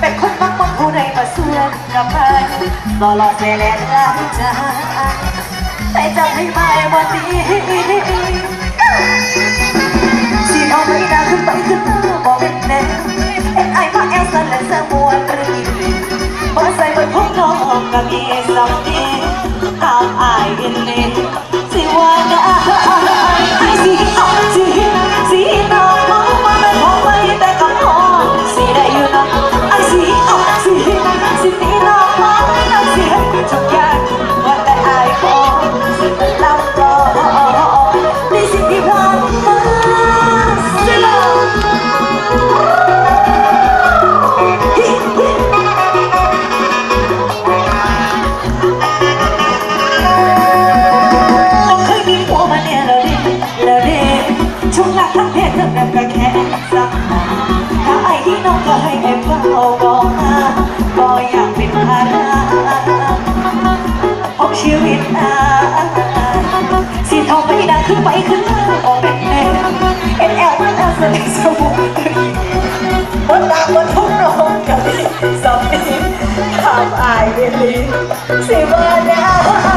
เป็นคนมากคนผู้ใดมาส่วนกับไปบ่หลอดแสแลนหลายใจแต่จำไม่ไม่วันนี้ มิดตาสีทองไปดังขึ้นไปขึ้นมาออกเป็นแอลเอ็นแอลมันเอาสนิทสมุนบนตาบนทุ่งน้องกับสองนี้ทำอายเวลีสิบวันแล้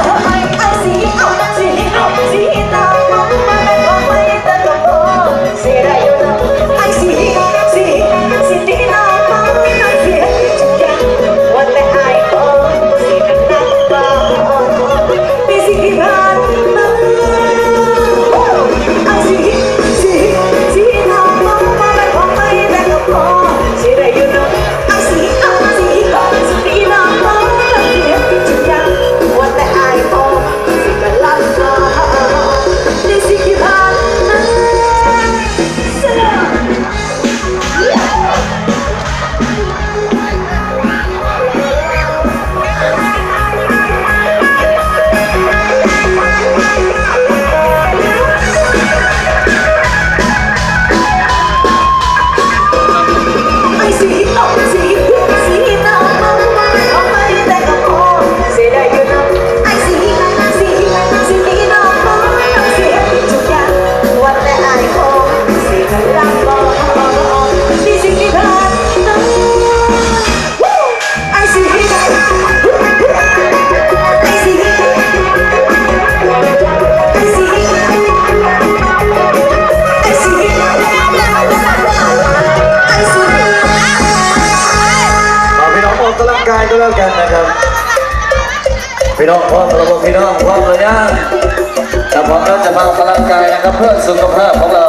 แล้วกันนะครับ พี่น้องพร้อมสำหรับพี่น้องพร้อมหรืยนะแต่พร้อมแล้วจะมาออกกลังกายนะครับ เพื่อสุขภาพของเรา